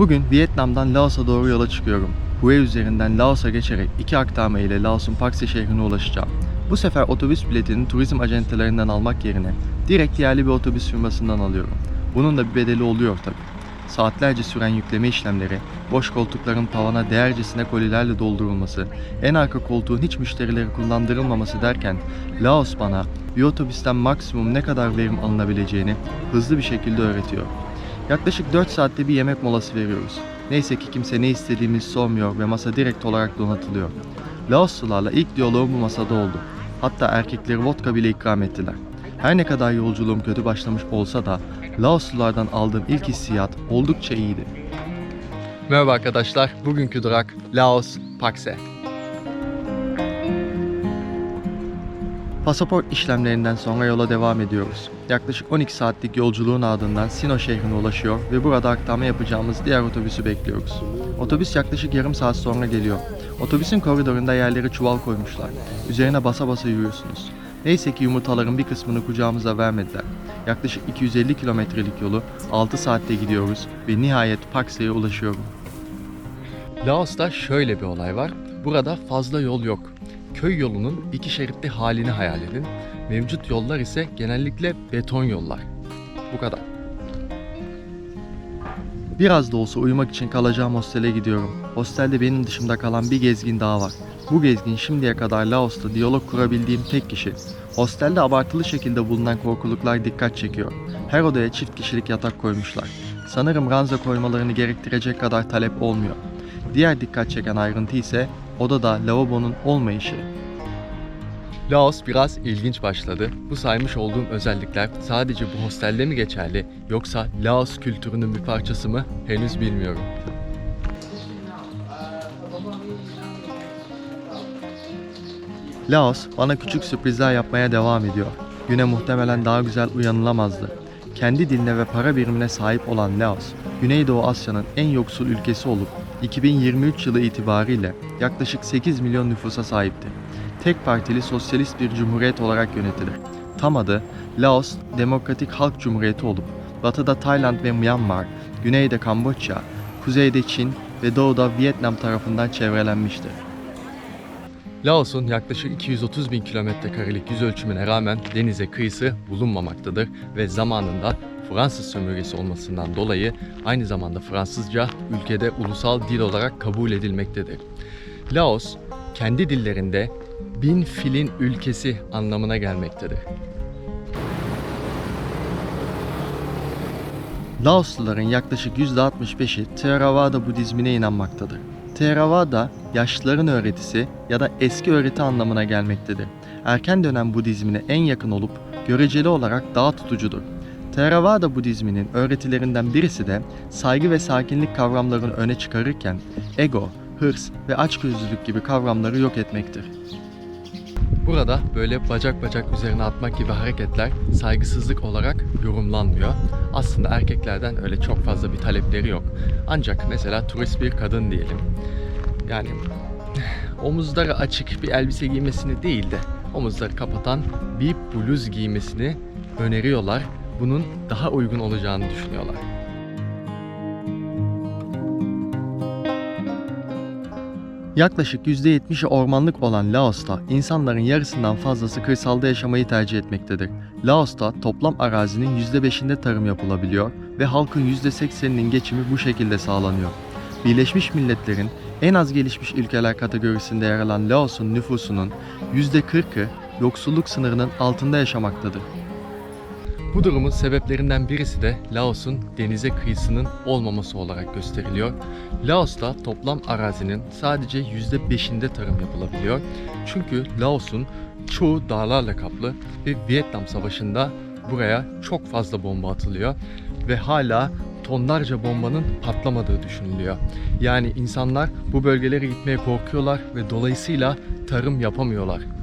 Bugün Vietnam'dan Laos'a doğru yola çıkıyorum. Hue üzerinden Laos'a geçerek iki aktarma ile Laos'un Pakse şehrine ulaşacağım. Bu sefer otobüs biletini turizm acentelerinden almak yerine direkt yerli bir otobüs firmasından alıyorum. Bunun da bir bedeli oluyor tabi. Saatlerce süren yükleme işlemleri, boş koltukların tavana değercesine kolilerle doldurulması, en arka koltuğun hiç müşterileri kullandırılmaması derken Laos bana bir otobüsten maksimum ne kadar verim alınabileceğini hızlı bir şekilde öğretiyor. Yaklaşık 4 saatte bir yemek molası veriyoruz. Neyse ki kimse ne istediğimizi sormuyor ve masa direkt olarak donatılıyor. Laoslularla ilk diyaloğum bu masada oldu. Hatta erkekleri vodka bile ikram ettiler. Her ne kadar yolculuğum kötü başlamış olsa da Laoslulardan aldığım ilk hissiyat oldukça iyiydi. Merhaba arkadaşlar, bugünkü durak Laos, Pakse. Pasaport işlemlerinden sonra yola devam ediyoruz. Yaklaşık 12 saatlik yolculuğun ardından Sino şehrine ulaşıyor ve burada aktarma yapacağımız diğer otobüsü bekliyoruz. Otobüs yaklaşık yarım saat sonra geliyor. Otobüsün koridorunda yerlere çuval koymuşlar. Üzerine basa basa yürüyorsunuz. Neyse ki yumurtaların bir kısmını kucağımıza vermediler. Yaklaşık 250 kilometrelik yolu 6 saatte gidiyoruz ve nihayet Pakse'ye ulaşıyorum. Laos'ta şöyle bir olay var. Burada fazla yol yok. Köy yolunun iki şeritli halini hayal edin. Mevcut yollar ise genellikle beton yollar. Bu kadar. Biraz da olsa uyumak için kalacağım hostele gidiyorum. Hostelde benim dışımda kalan bir gezgin daha var. Bu gezgin şimdiye kadar Laos'ta diyalog kurabildiğim tek kişi. Hostelde abartılı şekilde bulunan korkuluklar dikkat çekiyor. Her odaya çift kişilik yatak koymuşlar. Sanırım ranza koymalarını gerektirecek kadar talep olmuyor. Diğer dikkat çeken ayrıntı ise odada lavabonun olmayışı. Laos biraz ilginç başladı. Bu saymış olduğum özellikler sadece bu hostelde mi geçerli yoksa Laos kültürünün bir parçası mı henüz bilmiyorum. Laos bana küçük sürprizler yapmaya devam ediyor. Güne muhtemelen daha güzel uyanılamazdı. Kendi diline ve para birimine sahip olan Laos, Güneydoğu Asya'nın en yoksul ülkesi olup 2023 yılı itibariyle yaklaşık 8 milyon nüfusa sahipti. Tek partili sosyalist bir cumhuriyet olarak yönetilir. Tam adı Laos Demokratik Halk Cumhuriyeti olup batıda Tayland ve Myanmar, güneyde Kamboçya, kuzeyde Çin ve doğuda Vietnam tarafından çevrelenmiştir. Laos'un yaklaşık 230 bin kilometre karelik yüz ölçümüne rağmen denize kıyısı bulunmamaktadır ve zamanında Fransız sömürgesi olmasından dolayı aynı zamanda Fransızca ülkede ulusal dil olarak kabul edilmektedir. Laos, kendi dillerinde bin filin ülkesi anlamına gelmektedir. Laosluların yaklaşık %65'i Theravada Budizmine inanmaktadır. Theravada, yaşlıların öğretisi ya da eski öğreti anlamına gelmektedir. Erken dönem Budizmine en yakın olup göreceli olarak daha tutucudur. Theravada Budizminin öğretilerinden birisi de saygı ve sakinlik kavramlarını öne çıkarırken ego, hırs ve açgözlülük gibi kavramları yok etmektir. Burada böyle bacak bacak üzerine atmak gibi hareketler saygısızlık olarak yorumlanmıyor. Aslında erkeklerden öyle çok fazla bir talepleri yok. Ancak mesela turist bir kadın diyelim. Yani omuzları açık bir elbise giymesini değil de omuzları kapatan bir bluz giymesini öneriyorlar. Bunun daha uygun olacağını düşünüyorlar. Yaklaşık %70'i ormanlık olan Laos'ta insanların yarısından fazlası kırsalda yaşamayı tercih etmektedir. Laos'ta toplam arazinin %5'inde tarım yapılabiliyor ve halkın %80'inin geçimi bu şekilde sağlanıyor. Birleşmiş Milletler'in en az gelişmiş ülkeler kategorisinde yer alan Laos'un nüfusunun %40'ı yoksulluk sınırının altında yaşamaktadır. Bu durumun sebeplerinden birisi de Laos'un denize kıyısının olmaması olarak gösteriliyor. Laos'ta toplam arazinin sadece %5'inde tarım yapılabiliyor. Çünkü Laos'un çoğu dağlarla kaplı ve Vietnam Savaşı'nda buraya çok fazla bomba atılıyor ve hala tonlarca bombanın patlamadığı düşünülüyor. Yani insanlar bu bölgelere gitmeye korkuyorlar ve dolayısıyla tarım yapamıyorlar.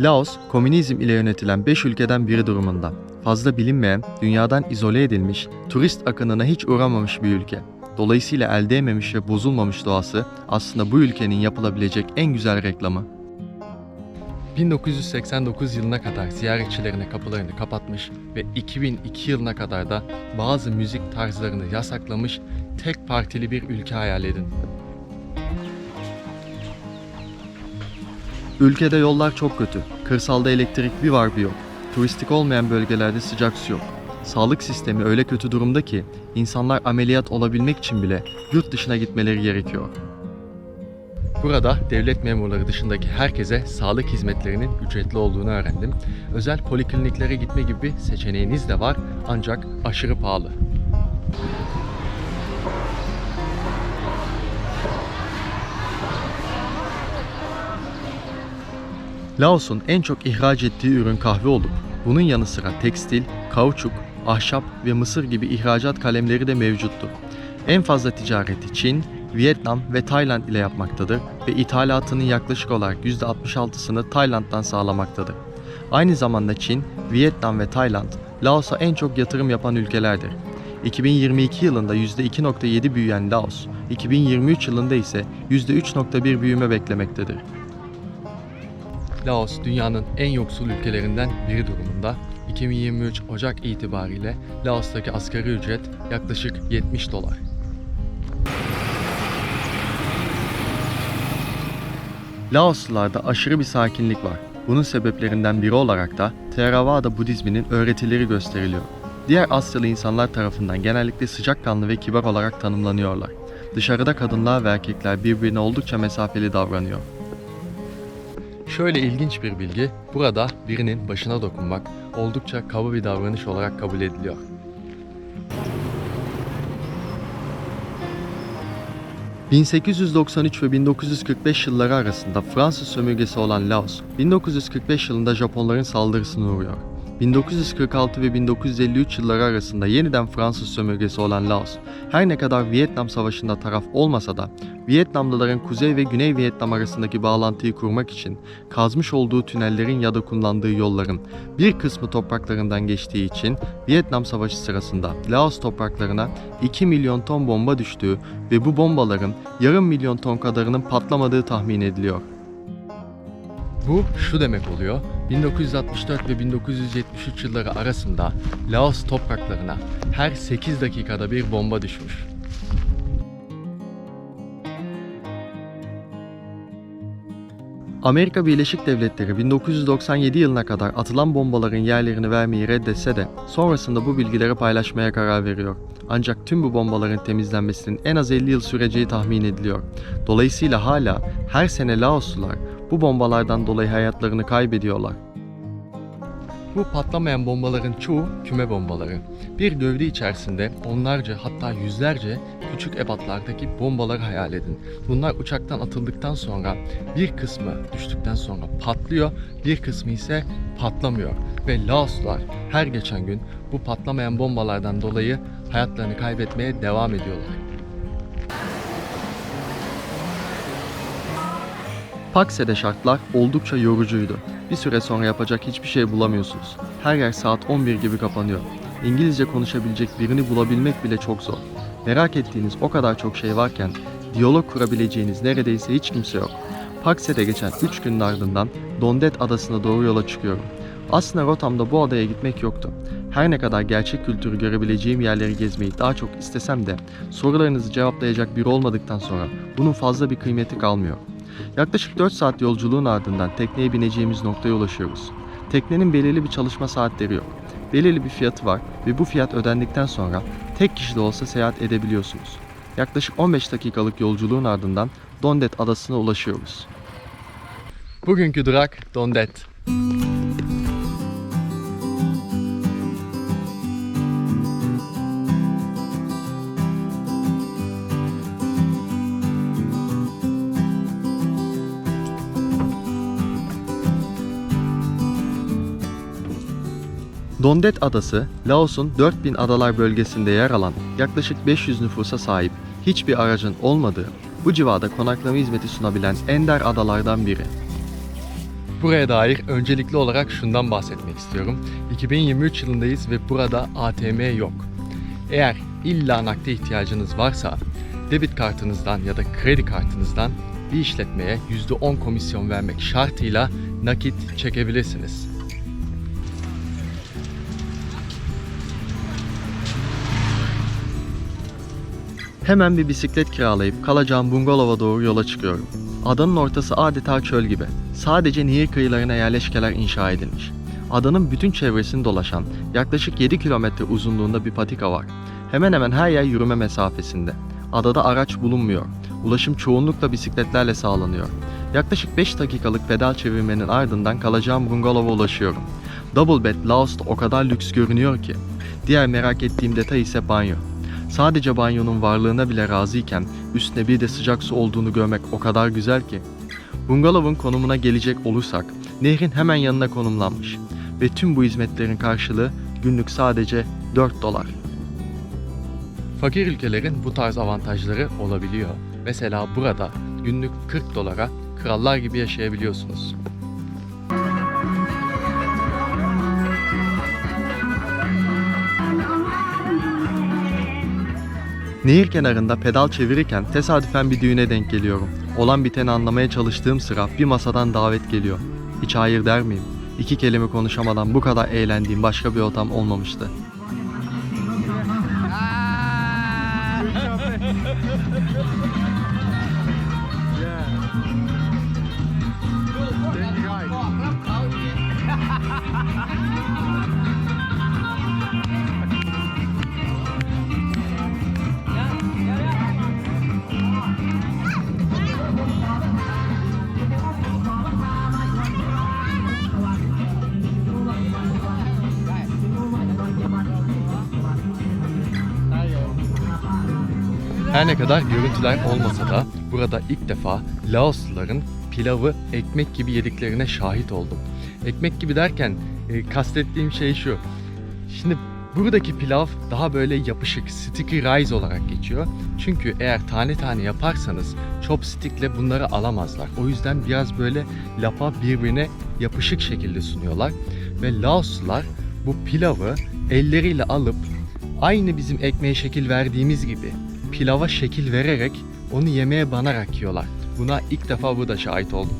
Laos, komünizm ile yönetilen 5 ülkeden biri durumunda. Fazla bilinmeyen, dünyadan izole edilmiş, turist akınına hiç uğramamış bir ülke. Dolayısıyla elde ememiş ve bozulmamış doğası aslında bu ülkenin yapılabilecek en güzel reklamı. 1989 yılına kadar ziyaretçilerine kapılarını kapatmış ve 2002 yılına kadar da bazı müzik tarzlarını yasaklamış tek partili bir ülke hayal edin. Ülkede yollar çok kötü. Kırsalda elektrik bir var bir yok. Turistik olmayan bölgelerde sıcak su yok. Sağlık sistemi öyle kötü durumda ki insanlar ameliyat olabilmek için bile yurt dışına gitmeleri gerekiyor. Burada devlet memurları dışındaki herkese sağlık hizmetlerinin ücretli olduğunu öğrendim. Özel polikliniklere gitme gibi seçeneğiniz de var ancak aşırı pahalı. Laos'un en çok ihraç ettiği ürün kahve olup bunun yanı sıra tekstil, kauçuk, ahşap ve mısır gibi ihracat kalemleri de mevcuttu. En fazla ticareti Çin, Vietnam ve Tayland ile yapmaktadır ve ithalatının yaklaşık olarak %66'sını Tayland'dan sağlamaktadır. Aynı zamanda Çin, Vietnam ve Tayland, Laos'a en çok yatırım yapan ülkelerdir. 2022 yılında %2.7 büyüyen Laos, 2023 yılında ise %3.1 büyüme beklemektedir. Laos dünyanın en yoksul ülkelerinden biri durumunda. 2023 Ocak itibariyle Laos'taki asgari ücret yaklaşık 70 dolar. Laoslularda aşırı bir sakinlik var. Bunun sebeplerinden biri olarak da Theravada Budizminin öğretileri gösteriliyor. Diğer Asyalı insanlar tarafından genellikle sıcakkanlı ve kibar olarak tanımlanıyorlar. Dışarıda kadınlar ve erkekler birbirine oldukça mesafeli davranıyor. Şöyle ilginç bir bilgi, burada birinin başına dokunmak oldukça kaba bir davranış olarak kabul ediliyor. ...1893 ve 1945 yılları arasında Fransız sömürgesi olan Laos, 1945 yılında Japonların saldırısına uğruyor. 1946 ve 1953 yılları arasında yeniden Fransız sömürgesi olan Laos, her ne kadar Vietnam Savaşı'nda taraf olmasa da Vietnamlıların Kuzey ve Güney Vietnam arasındaki bağlantıyı kurmak için kazmış olduğu tünellerin ya da kullandığı yolların bir kısmı topraklarından geçtiği için Vietnam Savaşı sırasında Laos topraklarına 2 milyon ton bomba düştüğü ve bu bombaların yarım milyon ton kadarının patlamadığı tahmin ediliyor. Bu şu demek oluyor. 1964 ve 1973 yılları arasında Laos topraklarına her 8 dakikada bir bomba düşmüş. Amerika Birleşik Devletleri 1997 yılına kadar atılan bombaların yerlerini vermeyi reddetse de sonrasında bu bilgileri paylaşmaya karar veriyor. Ancak tüm bu bombaların temizlenmesinin en az 50 yıl süreceği tahmin ediliyor. Dolayısıyla hala her sene Laoslular bu bombalardan dolayı hayatlarını kaybediyorlar. Bu patlamayan bombaların çoğu küme bombaları. Bir gövde içerisinde onlarca hatta yüzlerce küçük ebatlardaki bombalar hayal edin. Bunlar uçaktan atıldıktan sonra bir kısmı düştükten sonra patlıyor, bir kısmı ise patlamıyor. Ve Laoslular her geçen gün bu patlamayan bombalardan dolayı hayatlarını kaybetmeye devam ediyorlar. Pakse'de şartlar oldukça yorucuydu. Bir süre sonra yapacak hiçbir şey bulamıyorsunuz. Her yer saat 11 gibi kapanıyor. İngilizce konuşabilecek birini bulabilmek bile çok zor. Merak ettiğiniz o kadar çok şey varken diyalog kurabileceğiniz neredeyse hiç kimse yok. Pakse'de geçen 3 günün ardından Dondet adasına doğru yola çıkıyorum. Aslında rotamda bu adaya gitmek yoktu. Her ne kadar gerçek kültürü görebileceğim yerleri gezmeyi daha çok istesem de sorularınızı cevaplayacak biri olmadıktan sonra bunun fazla bir kıymeti kalmıyor. Yaklaşık 4 saat yolculuğun ardından tekneye bineceğimiz noktaya ulaşıyoruz. Teknenin belirli bir çalışma saatleri yok. Belirli bir fiyatı var ve bu fiyat ödendikten sonra tek kişi de olsa seyahat edebiliyorsunuz. Yaklaşık 15 dakikalık yolculuğun ardından Dondet adasına ulaşıyoruz. Bugünkü durak Dondet. Dondet Adası, Laos'un 4000 adalar bölgesinde yer alan yaklaşık 500 nüfusa sahip hiçbir aracın olmadığı bu civarda konaklama hizmeti sunabilen ender adalardan biri. Buraya dair öncelikli olarak şundan bahsetmek istiyorum. 2023 yılındayız ve burada ATM yok. Eğer illa nakde ihtiyacınız varsa debit kartınızdan ya da kredi kartınızdan bir işletmeye %10 komisyon vermek şartıyla nakit çekebilirsiniz. Hemen bir bisiklet kiralayıp kalacağım bungalova doğru yola çıkıyorum. Adanın ortası adeta çöl gibi. Sadece nehir kıyılarına yerleşkeler inşa edilmiş. Adanın bütün çevresini dolaşan yaklaşık 7 kilometre uzunluğunda bir patika var. Hemen hemen her yer yürüme mesafesinde. Adada araç bulunmuyor. Ulaşım çoğunlukla bisikletlerle sağlanıyor. Yaklaşık 5 dakikalık pedal çevirmenin ardından kalacağım bungalova ulaşıyorum. Double bed Laos'ta o kadar lüks görünüyor ki. Diğer merak ettiğim detay ise banyo. Sadece banyonun varlığına bile razıyken üstüne bir de sıcak su olduğunu görmek o kadar güzel ki. Bungalovun konumuna gelecek olursak nehrin hemen yanına konumlanmış ve tüm bu hizmetlerin karşılığı günlük sadece 4 dolar. Fakir ülkelerin bu tarz avantajları olabiliyor. Mesela burada günlük 40 dolara krallar gibi yaşayabiliyorsunuz. Nehir kenarında pedal çevirirken tesadüfen bir düğüne denk geliyorum. Olan biteni anlamaya çalıştığım sıra bir masadan davet geliyor. Hiç hayır der miyim? İki kelime konuşamadan bu kadar eğlendiğim başka bir ortam olmamıştı. Her ne kadar görüntüler olmasa da burada ilk defa Laosluların pilavı ekmek gibi yediklerine şahit oldum. Ekmek gibi derken e, kastettiğim şey şu. Şimdi buradaki pilav daha böyle yapışık, sticky rice olarak geçiyor. Çünkü eğer tane tane yaparsanız chopstickle bunları alamazlar. O yüzden biraz böyle lapa birbirine yapışık şekilde sunuyorlar. Ve Laoslular bu pilavı elleriyle alıp aynı bizim ekmeğe şekil verdiğimiz gibi pilava şekil vererek onu yemeğe banarak yiyorlar. Buna ilk defa burada şahit oldum.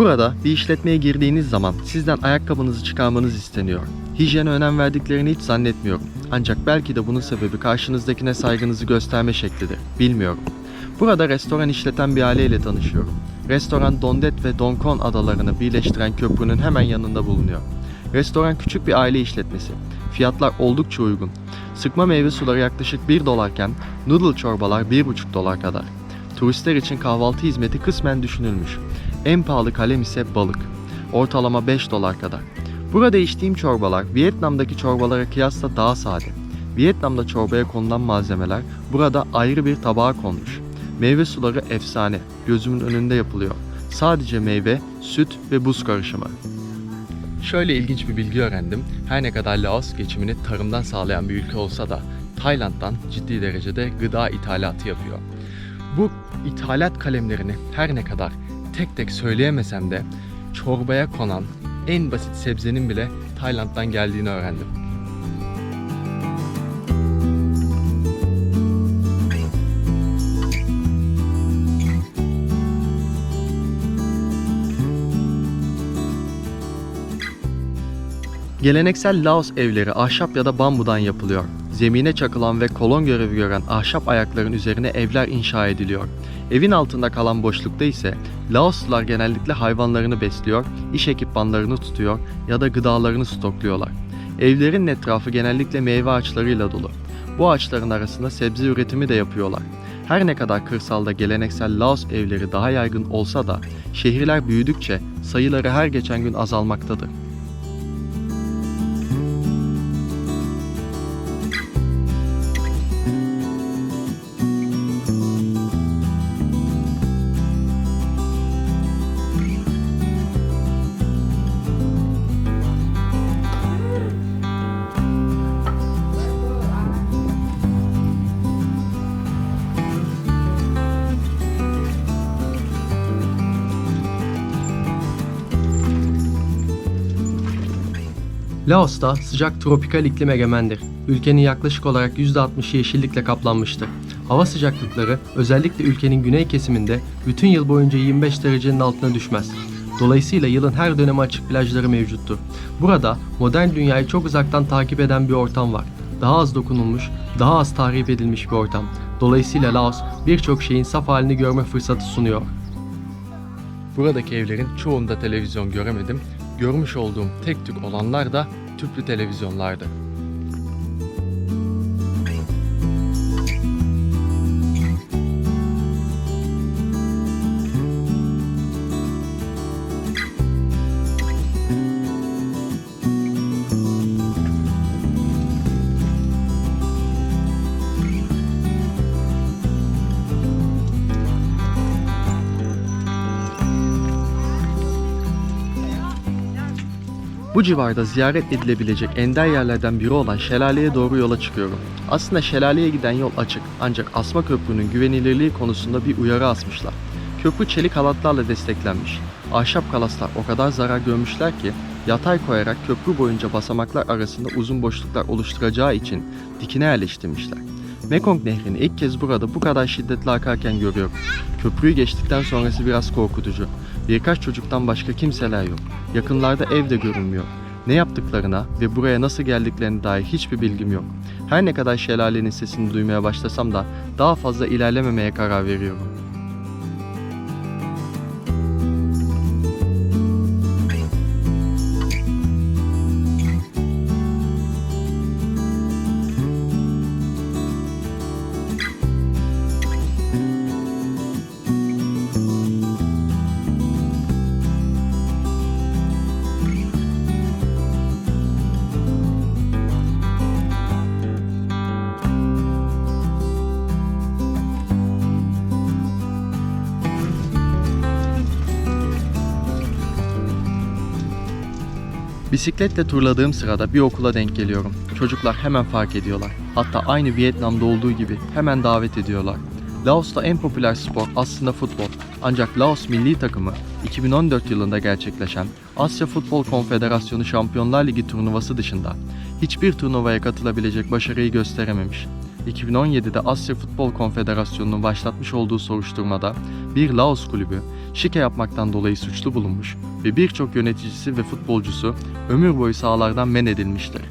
Burada bir işletmeye girdiğiniz zaman sizden ayakkabınızı çıkarmanız isteniyor. Hijyene önem verdiklerini hiç zannetmiyorum. Ancak belki de bunun sebebi karşınızdakine saygınızı gösterme şeklidir. Bilmiyorum. Burada restoran işleten bir aileyle tanışıyorum. Restoran Dondet ve Donkon adalarını birleştiren köprünün hemen yanında bulunuyor. Restoran küçük bir aile işletmesi. Fiyatlar oldukça uygun. Sıkma meyve suları yaklaşık 1 dolarken noodle çorbalar 1,5 dolar kadar. Turistler için kahvaltı hizmeti kısmen düşünülmüş. En pahalı kalem ise balık. Ortalama 5 dolar kadar. Burada içtiğim çorbalar Vietnam'daki çorbalara kıyasla daha sade. Vietnam'da çorbaya konulan malzemeler burada ayrı bir tabağa konmuş. Meyve suları efsane, gözümün önünde yapılıyor. Sadece meyve, süt ve buz karışımı. Şöyle ilginç bir bilgi öğrendim. Her ne kadar Laos geçimini tarımdan sağlayan bir ülke olsa da Tayland'dan ciddi derecede gıda ithalatı yapıyor. Bu ithalat kalemlerini her ne kadar tek tek söyleyemesem de çorbaya konan en basit sebzenin bile Tayland'dan geldiğini öğrendim. Geleneksel Laos evleri ahşap ya da bambudan yapılıyor. Zemine çakılan ve kolon görevi gören ahşap ayakların üzerine evler inşa ediliyor. Evin altında kalan boşlukta ise Laoslular genellikle hayvanlarını besliyor, iş ekipmanlarını tutuyor ya da gıdalarını stokluyorlar. Evlerin etrafı genellikle meyve ağaçlarıyla dolu. Bu ağaçların arasında sebze üretimi de yapıyorlar. Her ne kadar kırsalda geleneksel Laos evleri daha yaygın olsa da şehirler büyüdükçe sayıları her geçen gün azalmaktadır. Laos'ta sıcak tropikal iklim egemendir. Ülkenin yaklaşık olarak %60'ı yeşillikle kaplanmıştır. Hava sıcaklıkları özellikle ülkenin güney kesiminde bütün yıl boyunca 25 derecenin altına düşmez. Dolayısıyla yılın her dönemi açık plajları mevcuttur. Burada modern dünyayı çok uzaktan takip eden bir ortam var. Daha az dokunulmuş, daha az tahrip edilmiş bir ortam. Dolayısıyla Laos birçok şeyin saf halini görme fırsatı sunuyor. Buradaki evlerin çoğunda televizyon göremedim. Görmüş olduğum tek tük olanlar da tüplü televizyonlardı. Bu civarda ziyaret edilebilecek ender yerlerden biri olan şelaleye doğru yola çıkıyorum. Aslında şelaleye giden yol açık ancak asma köprünün güvenilirliği konusunda bir uyarı asmışlar. Köprü çelik halatlarla desteklenmiş. Ahşap kalaslar o kadar zarar görmüşler ki yatay koyarak köprü boyunca basamaklar arasında uzun boşluklar oluşturacağı için dikine yerleştirmişler. Mekong Nehri'ni ilk kez burada bu kadar şiddetli akarken görüyorum. Köprüyü geçtikten sonrası biraz korkutucu. Birkaç çocuktan başka kimseler yok. Yakınlarda ev de görünmüyor. Ne yaptıklarına ve buraya nasıl geldiklerine dair hiçbir bilgim yok. Her ne kadar şelalenin sesini duymaya başlasam da daha fazla ilerlememeye karar veriyorum. Bisikletle turladığım sırada bir okula denk geliyorum. Çocuklar hemen fark ediyorlar. Hatta aynı Vietnam'da olduğu gibi hemen davet ediyorlar. Laos'ta en popüler spor aslında futbol. Ancak Laos milli takımı 2014 yılında gerçekleşen Asya Futbol Konfederasyonu Şampiyonlar Ligi turnuvası dışında hiçbir turnuvaya katılabilecek başarıyı gösterememiş. 2017'de Asya Futbol Konfederasyonu'nun başlatmış olduğu soruşturmada bir Laos kulübü şike yapmaktan dolayı suçlu bulunmuş ve birçok yöneticisi ve futbolcusu ömür boyu sahalardan men edilmiştir.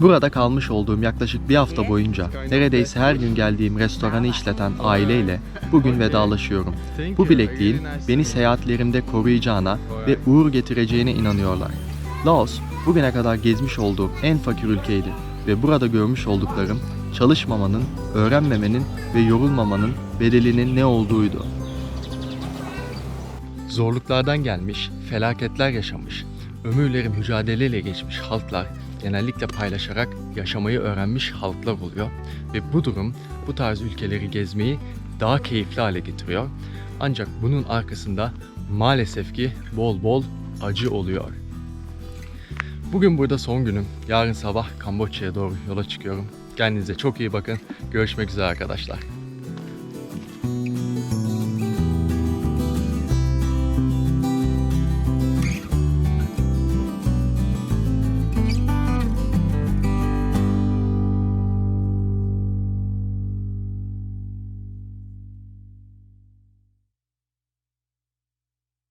Burada kalmış olduğum yaklaşık bir hafta boyunca neredeyse her gün geldiğim restoranı işleten aileyle bugün vedalaşıyorum. Bu bilekliğin beni seyahatlerimde koruyacağına ve uğur getireceğine inanıyorlar. Laos bugüne kadar gezmiş olduğum en fakir ülkeydi ve burada görmüş olduklarım çalışmamanın, öğrenmemenin ve yorulmamanın bedelinin ne olduğuydu. Zorluklardan gelmiş, felaketler yaşamış, ömürleri mücadeleyle geçmiş halklar genellikle paylaşarak yaşamayı öğrenmiş halklar oluyor ve bu durum bu tarz ülkeleri gezmeyi daha keyifli hale getiriyor. Ancak bunun arkasında maalesef ki bol bol acı oluyor. Bugün burada son günüm. Yarın sabah Kamboçya'ya doğru yola çıkıyorum. Kendinize çok iyi bakın. Görüşmek üzere arkadaşlar.